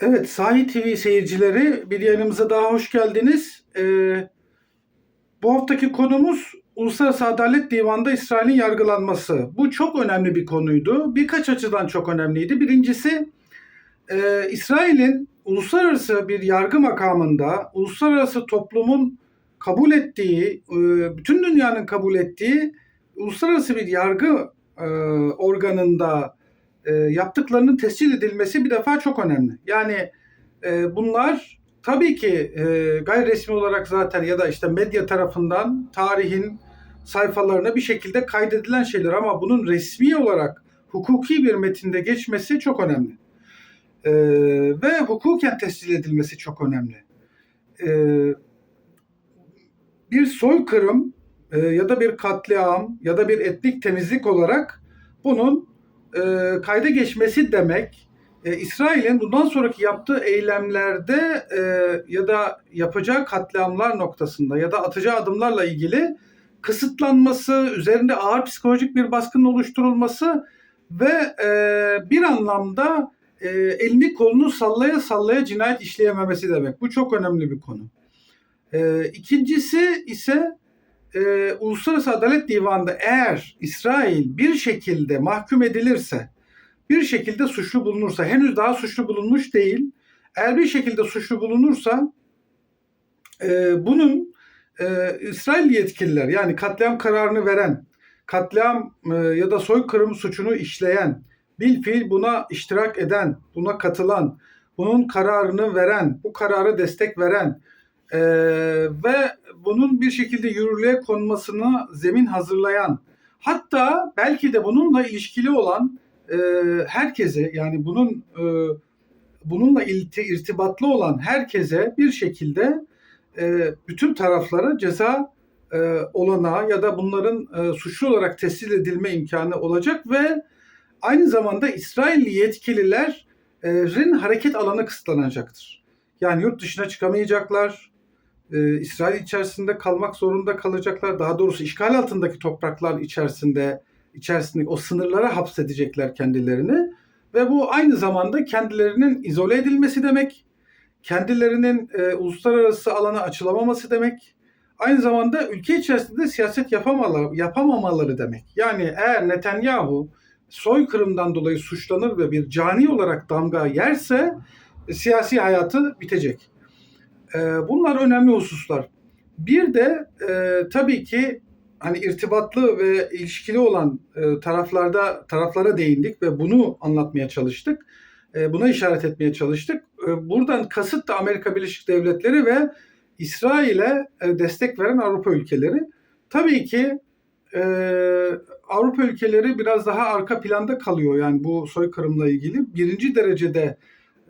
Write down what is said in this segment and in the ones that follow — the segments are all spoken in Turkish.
Evet, Sahi TV seyircileri bir yayınımıza daha hoş geldiniz. Ee, bu haftaki konumuz Uluslararası Adalet Divanı'nda İsrail'in yargılanması. Bu çok önemli bir konuydu. Birkaç açıdan çok önemliydi. Birincisi e, İsrail'in uluslararası bir yargı makamında uluslararası toplumun kabul ettiği, e, bütün dünyanın kabul ettiği uluslararası bir yargı e, organında e, yaptıklarının tescil edilmesi bir defa çok önemli. Yani e, bunlar tabii ki e, gayri resmi olarak zaten ya da işte medya tarafından tarihin sayfalarına bir şekilde kaydedilen şeyler ama bunun resmi olarak hukuki bir metinde geçmesi çok önemli. E, ve hukuken tescil edilmesi çok önemli. E, bir soykırım e, ya da bir katliam ya da bir etnik temizlik olarak bunun e, kayda geçmesi demek e, İsrail'in bundan sonraki yaptığı eylemlerde e, ya da yapacağı katliamlar noktasında ya da atacağı adımlarla ilgili kısıtlanması, üzerinde ağır psikolojik bir baskının oluşturulması ve e, bir anlamda e, elini kolunu sallaya sallaya cinayet işleyememesi demek. Bu çok önemli bir konu. E, ikincisi ise e, Uluslararası Adalet Divanı'nda eğer İsrail bir şekilde mahkum edilirse, bir şekilde suçlu bulunursa, henüz daha suçlu bulunmuş değil, eğer bir şekilde suçlu bulunursa e, bunun e, İsrail yetkililer yani katliam kararını veren, katliam e, ya da soykırım suçunu işleyen, bil fiil buna iştirak eden, buna katılan, bunun kararını veren, bu kararı destek veren, e, ve bunun bir şekilde yürürlüğe konmasını zemin hazırlayan hatta belki de bununla ilişkili olan e, herkese yani bunun e, bununla irtibatlı olan herkese bir şekilde e, bütün taraflara ceza e, olanağı ya da bunların e, suçlu olarak tescil edilme imkanı olacak ve aynı zamanda İsrailli yetkililerin hareket alanı kısıtlanacaktır. Yani yurt dışına çıkamayacaklar, e, İsrail içerisinde kalmak zorunda kalacaklar. Daha doğrusu işgal altındaki topraklar içerisinde içerisinde o sınırlara hapsedecekler kendilerini ve bu aynı zamanda kendilerinin izole edilmesi demek. Kendilerinin e, uluslararası alana açılamaması demek. Aynı zamanda ülke içerisinde siyaset yapamaları, yapamamaları demek. Yani eğer Netanyahu soykırımdan dolayı suçlanır ve bir cani olarak damga yerse e, siyasi hayatı bitecek. E, bunlar önemli hususlar. Bir de e, tabii ki hani irtibatlı ve ilişkili olan e, taraflarda taraflara değindik ve bunu anlatmaya çalıştık. E, buna işaret etmeye çalıştık. E, buradan kasıt da Amerika Birleşik Devletleri ve İsrail'e e, destek veren Avrupa ülkeleri. Tabii ki e, Avrupa ülkeleri biraz daha arka planda kalıyor yani bu soykırımla ilgili. Birinci derecede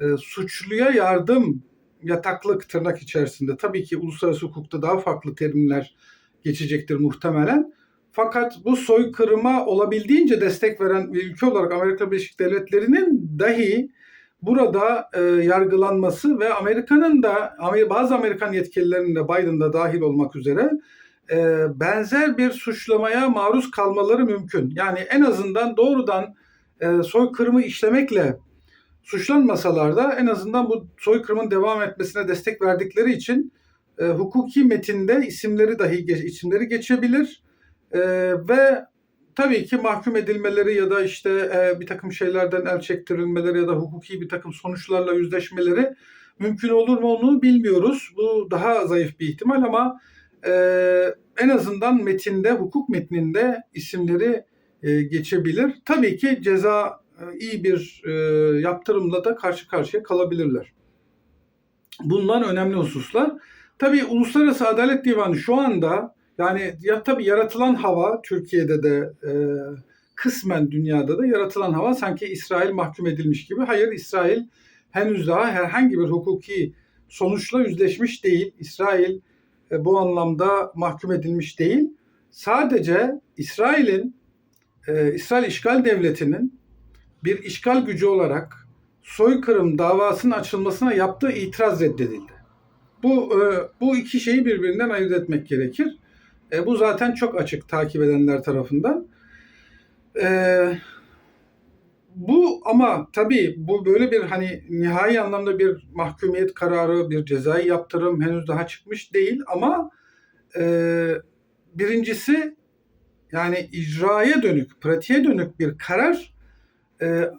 e, suçluya yardım yataklık tırnak içerisinde. Tabii ki uluslararası hukukta daha farklı terimler geçecektir muhtemelen. Fakat bu soykırıma olabildiğince destek veren bir ülke olarak Amerika Birleşik Devletleri'nin dahi burada e, yargılanması ve Amerika'nın da bazı Amerikan yetkililerinin de Biden'da dahil olmak üzere e, benzer bir suçlamaya maruz kalmaları mümkün. Yani en azından doğrudan e, soykırımı işlemekle suçlanmasalar da en azından bu soykırımın devam etmesine destek verdikleri için e, hukuki metinde isimleri dahi isimleri geçebilir e, ve tabii ki mahkum edilmeleri ya da işte e, bir takım şeylerden el çektirilmeleri ya da hukuki bir takım sonuçlarla yüzleşmeleri mümkün olur mu onu bilmiyoruz. Bu daha zayıf bir ihtimal ama e, en azından metinde, hukuk metninde isimleri e, geçebilir. Tabii ki ceza iyi bir e, yaptırımla da karşı karşıya kalabilirler. Bunlar önemli hususlar. Tabii Uluslararası Adalet Divanı şu anda yani ya tabii yaratılan hava Türkiye'de de e, kısmen dünyada da yaratılan hava sanki İsrail mahkum edilmiş gibi. Hayır İsrail henüz daha herhangi bir hukuki sonuçla yüzleşmiş değil. İsrail e, bu anlamda mahkum edilmiş değil. Sadece İsrail'in e, İsrail işgal devletinin bir işgal gücü olarak soykırım davasının açılmasına yaptığı itiraz reddedildi. Bu e, bu iki şeyi birbirinden ayırt etmek gerekir. E, bu zaten çok açık takip edenler tarafından. E, bu ama tabii bu böyle bir hani nihai anlamda bir mahkumiyet kararı, bir cezai yaptırım henüz daha çıkmış değil ama e, birincisi yani icraya dönük, pratiğe dönük bir karar e,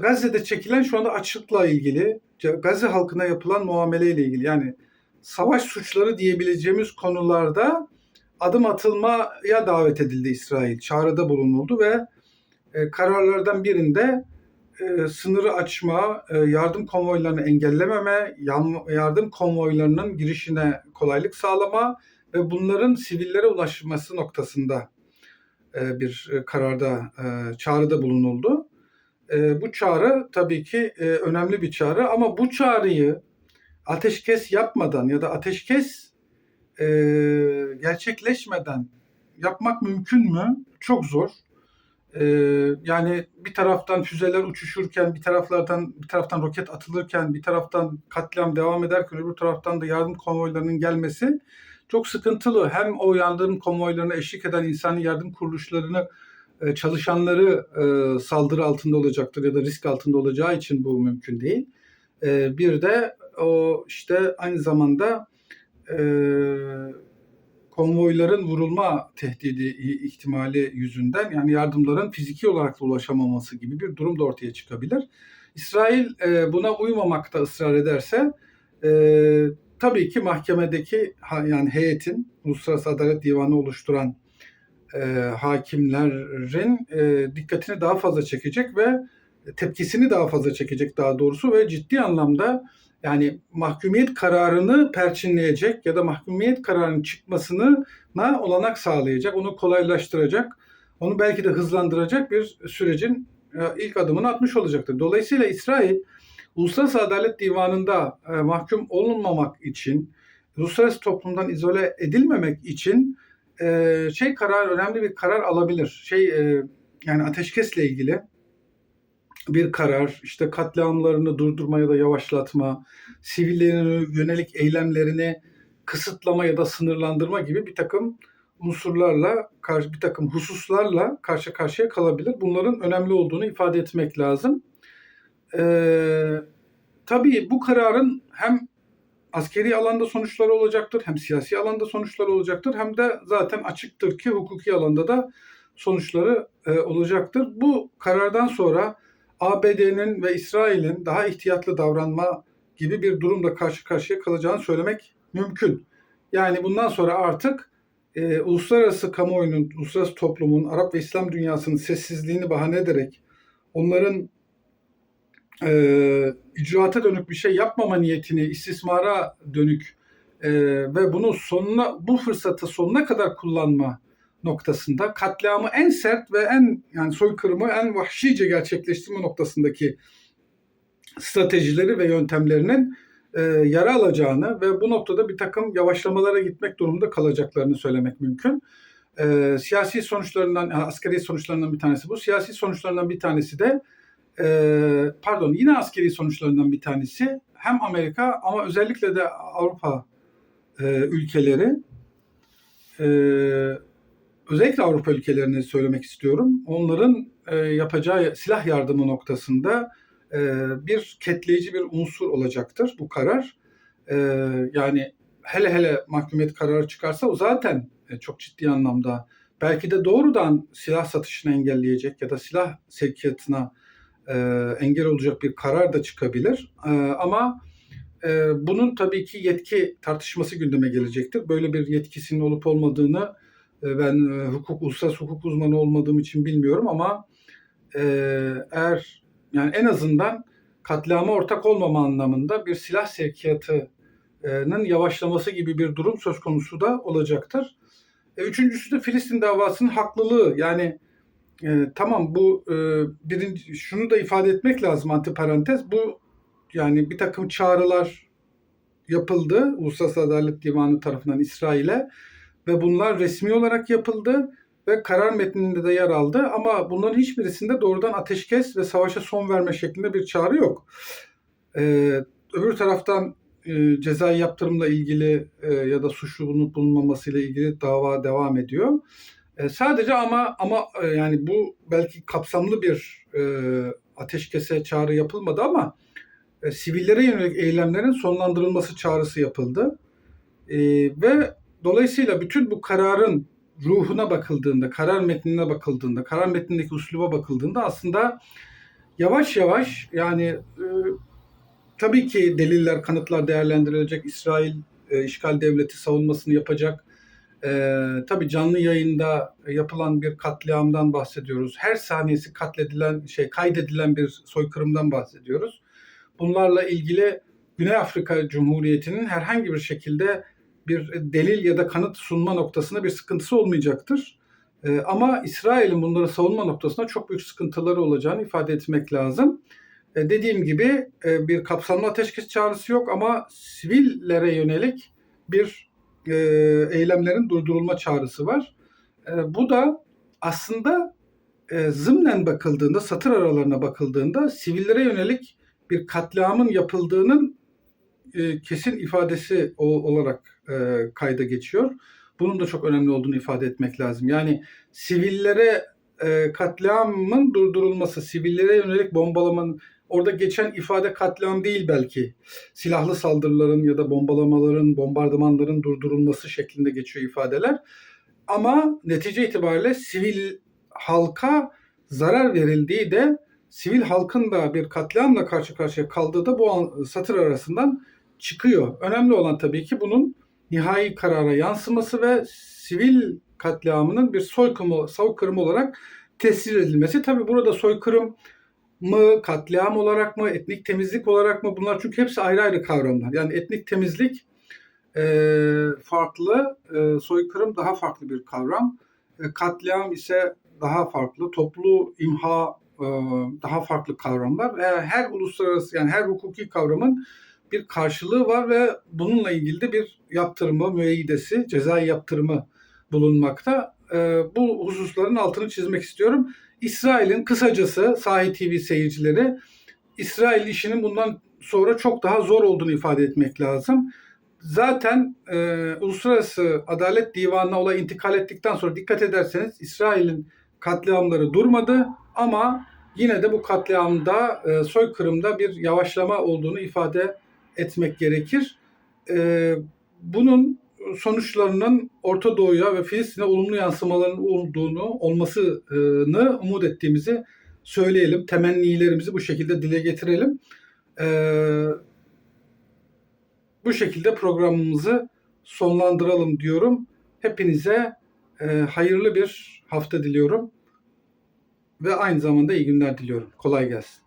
Gazze'de çekilen şu anda açlıkla ilgili, Gazze halkına yapılan muameleyle ilgili yani savaş suçları diyebileceğimiz konularda adım atılmaya davet edildi İsrail. Çağrıda bulunuldu ve e, kararlardan birinde e, sınırı açma, e, yardım konvoylarını engellememe, yan- yardım konvoylarının girişine kolaylık sağlama ve bunların sivillere ulaşması noktasında e, bir e, kararda, e, çağrıda bulunuldu. E, bu çağrı tabii ki e, önemli bir çağrı ama bu çağrıyı ateşkes yapmadan ya da ateşkes e, gerçekleşmeden yapmak mümkün mü? Çok zor. E, yani bir taraftan füzeler uçuşurken, bir taraflardan bir taraftan roket atılırken, bir taraftan katliam devam ederken öbür taraftan da yardım konvoylarının gelmesi çok sıkıntılı. Hem o yardım konvoylarına eşlik eden insani yardım kuruluşlarını e, çalışanları e, saldırı altında olacaktır ya da risk altında olacağı için bu mümkün değil. E, bir de o işte aynı zamanda konvoyların vurulma tehdidi ihtimali yüzünden yani yardımların fiziki olarak ulaşamaması gibi bir durum da ortaya çıkabilir. İsrail buna uymamakta ısrar ederse tabii ki mahkemedeki yani heyetin Uluslararası Adalet Divanı oluşturan e, hakimlerin e, dikkatini daha fazla çekecek ve tepkisini daha fazla çekecek daha doğrusu ve ciddi anlamda yani mahkumiyet kararını perçinleyecek ya da mahkumiyet kararının çıkmasını na olanak sağlayacak, onu kolaylaştıracak, onu belki de hızlandıracak bir sürecin e, ilk adımını atmış olacaktır. Dolayısıyla İsrail Uluslararası Adalet Divanı'nda e, mahkum olunmamak için, uluslararası toplumdan izole edilmemek için e, şey karar önemli bir karar alabilir. Şey e, yani ateşkesle ilgili bir karar, işte katliamlarını durdurma ya da yavaşlatma, sivillerin yönelik eylemlerini kısıtlama ya da sınırlandırma gibi bir takım unsurlarla, bir takım hususlarla karşı karşıya kalabilir. Bunların önemli olduğunu ifade etmek lazım. Ee, tabii bu kararın hem askeri alanda sonuçları olacaktır, hem siyasi alanda sonuçları olacaktır, hem de zaten açıktır ki hukuki alanda da sonuçları e, olacaktır. Bu karardan sonra ABD'nin ve İsrail'in daha ihtiyatlı davranma gibi bir durumla karşı karşıya kalacağını söylemek mümkün. Yani bundan sonra artık e, uluslararası kamuoyunun, uluslararası toplumun, Arap ve İslam dünyasının sessizliğini bahane ederek onların e, icraata dönük bir şey yapmama niyetini istismara dönük e, ve bunu sonuna bu fırsatı sonuna kadar kullanma noktasında katliamı en sert ve en yani soykırımı en vahşice gerçekleştirme noktasındaki stratejileri ve yöntemlerinin e, yara alacağını ve bu noktada bir takım yavaşlamalara gitmek durumunda kalacaklarını söylemek mümkün. E, siyasi sonuçlarından, yani askeri sonuçlarından bir tanesi bu. Siyasi sonuçlarından bir tanesi de e, pardon yine askeri sonuçlarından bir tanesi hem Amerika ama özellikle de Avrupa e, ülkeleri e, özellikle Avrupa ülkelerini söylemek istiyorum. Onların e, yapacağı silah yardımı noktasında e, bir ketleyici bir unsur olacaktır bu karar. E, yani hele hele mahkumiyet kararı çıkarsa o zaten e, çok ciddi anlamda belki de doğrudan silah satışını engelleyecek ya da silah sevkiyatına e, engel olacak bir karar da çıkabilir. E, ama e, bunun tabii ki yetki tartışması gündeme gelecektir. Böyle bir yetkisinin olup olmadığını e, ben e, hukuk uluslararası hukuk uzmanı olmadığım için bilmiyorum ama e, eğer yani en azından katliama ortak olmama anlamında bir silah sevkiyatının yavaşlaması gibi bir durum söz konusu da olacaktır. E, üçüncüsü de Filistin davasının haklılığı. Yani e, tamam bu e, birinci şunu da ifade etmek lazım antiparantez. Bu yani bir takım çağrılar yapıldı Uluslararası Adalet Divanı tarafından İsrail'e ve bunlar resmi olarak yapıldı ve karar metninde de yer aldı ama bunların hiçbirisinde doğrudan ateşkes ve savaşa son verme şeklinde bir çağrı yok. Ee, öbür taraftan e, cezai yaptırımla ilgili e, ya da suçlu bulunup bulunmaması ile ilgili dava devam ediyor. E, sadece ama ama e, yani bu belki kapsamlı bir e, ateşkese çağrı yapılmadı ama e, sivillere yönelik eylemlerin sonlandırılması çağrısı yapıldı. E, ve dolayısıyla bütün bu kararın ruhuna bakıldığında, karar metnine bakıldığında, karar metnindeki usluba bakıldığında aslında yavaş yavaş yani e, tabii ki deliller, kanıtlar değerlendirilecek. İsrail e, işgal devleti savunmasını yapacak. E, tabii canlı yayında yapılan bir katliamdan bahsediyoruz. Her saniyesi katledilen, şey kaydedilen bir soykırımdan bahsediyoruz. Bunlarla ilgili Güney Afrika Cumhuriyeti'nin herhangi bir şekilde bir delil ya da kanıt sunma noktasında bir sıkıntısı olmayacaktır. E, ama İsrail'in bunları savunma noktasında çok büyük sıkıntıları olacağını ifade etmek lazım. E, dediğim gibi e, bir kapsamlı ateşkes çağrısı yok ama sivillere yönelik bir e, eylemlerin durdurulma çağrısı var. E, bu da aslında e, zımnen bakıldığında, satır aralarına bakıldığında sivillere yönelik bir katliamın yapıldığının e, kesin ifadesi o, olarak e, kayda geçiyor. Bunun da çok önemli olduğunu ifade etmek lazım. Yani sivillere e, katliamın durdurulması, sivillere yönelik bombalamanın orada geçen ifade katliam değil belki. Silahlı saldırıların ya da bombalamaların, bombardımanların durdurulması şeklinde geçiyor ifadeler. Ama netice itibariyle sivil halka zarar verildiği de sivil halkın da bir katliamla karşı karşıya kaldığı da bu satır arasından çıkıyor. Önemli olan tabii ki bunun nihai karara yansıması ve sivil katliamının bir soykırım, soykırım olarak tescil edilmesi. Tabii burada soykırım mı, katliam olarak mı, etnik temizlik olarak mı bunlar çünkü hepsi ayrı ayrı kavramlar. Yani etnik temizlik e, farklı, e, soykırım daha farklı bir kavram. E, katliam ise daha farklı, toplu imha e, daha farklı kavramlar. E, her uluslararası yani her hukuki kavramın bir karşılığı var ve bununla ilgili de bir yaptırımı, müeyyidesi, cezai yaptırımı bulunmakta. E, bu hususların altını çizmek istiyorum. İsrail'in kısacası Sahi TV seyircileri İsrail işinin bundan sonra çok daha zor olduğunu ifade etmek lazım. Zaten e, Uluslararası Adalet Divanı'na olay intikal ettikten sonra dikkat ederseniz İsrail'in katliamları durmadı ama yine de bu katliamda e, soykırımda bir yavaşlama olduğunu ifade etmek gerekir. E, bunun sonuçlarının Orta Doğu'ya ve Filistin'e olumlu yansımaların olduğunu, olmasını umut ettiğimizi söyleyelim. Temennilerimizi bu şekilde dile getirelim. Ee, bu şekilde programımızı sonlandıralım diyorum. Hepinize e, hayırlı bir hafta diliyorum ve aynı zamanda iyi günler diliyorum. Kolay gelsin.